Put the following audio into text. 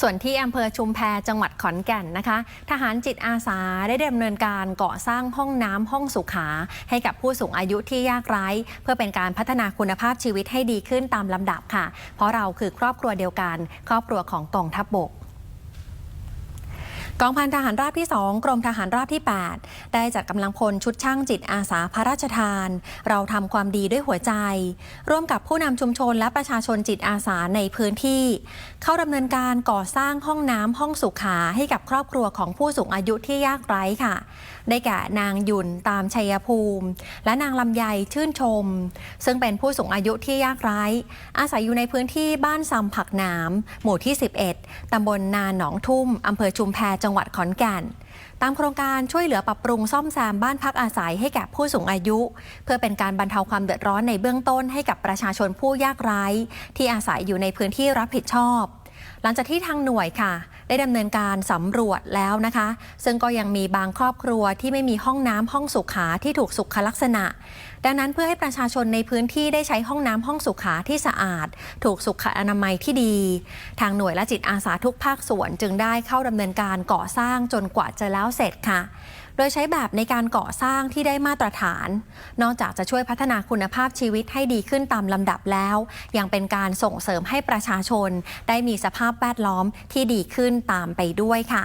ส่วนที่อำเภอชุมแพจังหวัดขอนแก่นนะคะ ทหารจิตอาสาได้ดำเนินการก่อสร้างห้องน้ำห้องสุขา ให้กับผู้สูงอายุที่ยากไร้ เพื่อเป็นการพัฒนาคุณภาพชีวิตให้ดีขึ้นตามลำดับค่ะ เพราะเราคือครอบครัวเดียวกัน ครอบครัวของกองทัพบบก กองพันทหารราบที่ 2 กรมทหารราบที่ 8 ได้จัดกำลังพลชุดช่างจิตอาสาพระราชทาน เราทำความดีด้วยหัวใจ ร่วมกับผู้นำชุมชนและประชาชนจิตอาสาในพื้นที่ เข้าดำเนินการก่อสร้างห้องน้ำห้องสุขาให้กับครอบครัวของผู้สูงอายุที่ยากไร้ค่ะ ได้แก่นางยุนตามชัยภูมิ และนางลำไยชื่นชม ซึ่งเป็นผู้สูงอายุที่ยากไร้ อาศัยอยู่ในพื้นที่บ้านซำผักหนามหมู่ที่ 11 ตำบลนาหนองทุ่มอำเภอชุมแพจังังหวัดขอนแก่น ตามโครงการช่วยเหลือปรับปรุงซ่อมแซมบ้านพักอาศัยให้แก่ผู้สูงอายุ เพื่อเป็นการบรรเทาความเดือดร้อนในเบื้องต้นให้กับประชาชนผู้ยากไร้ ที่อาศัยอยู่ในพื้นที่รับผิดชอบ หลังจากที่ทางหน่วยค่ะ ได้ดำเนินการสำรวจแล้วนะคะ ซึ่งก็ยังมีบางครอบครัวที่ไม่มีห้องน้ำห้องสุขาที่ถูกสุขลักษณะ ดังนั้นเพื่อให้ประชาชนในพื้นที่ได้ใช้ห้องน้ำห้องสุขาที่สะอาด ถูกสุขอนามัยที่ดี ทางหน่วยและจิตอาสาทุกภาคส่วนจึงได้เข้าดำเนินการก่อสร้างจนกว่าจะแล้วเสร็จค่ะโดยใช้แบบในการก่อสร้างที่ได้มาตรฐาน นอกจากจะช่วยพัฒนาคุณภาพชีวิตให้ดีขึ้นตามลำดับแล้ว ยังเป็นการส่งเสริมให้ประชาชน ได้มีสภาพแวดล้อมที่ดีขึ้นตามไปด้วยค่ะ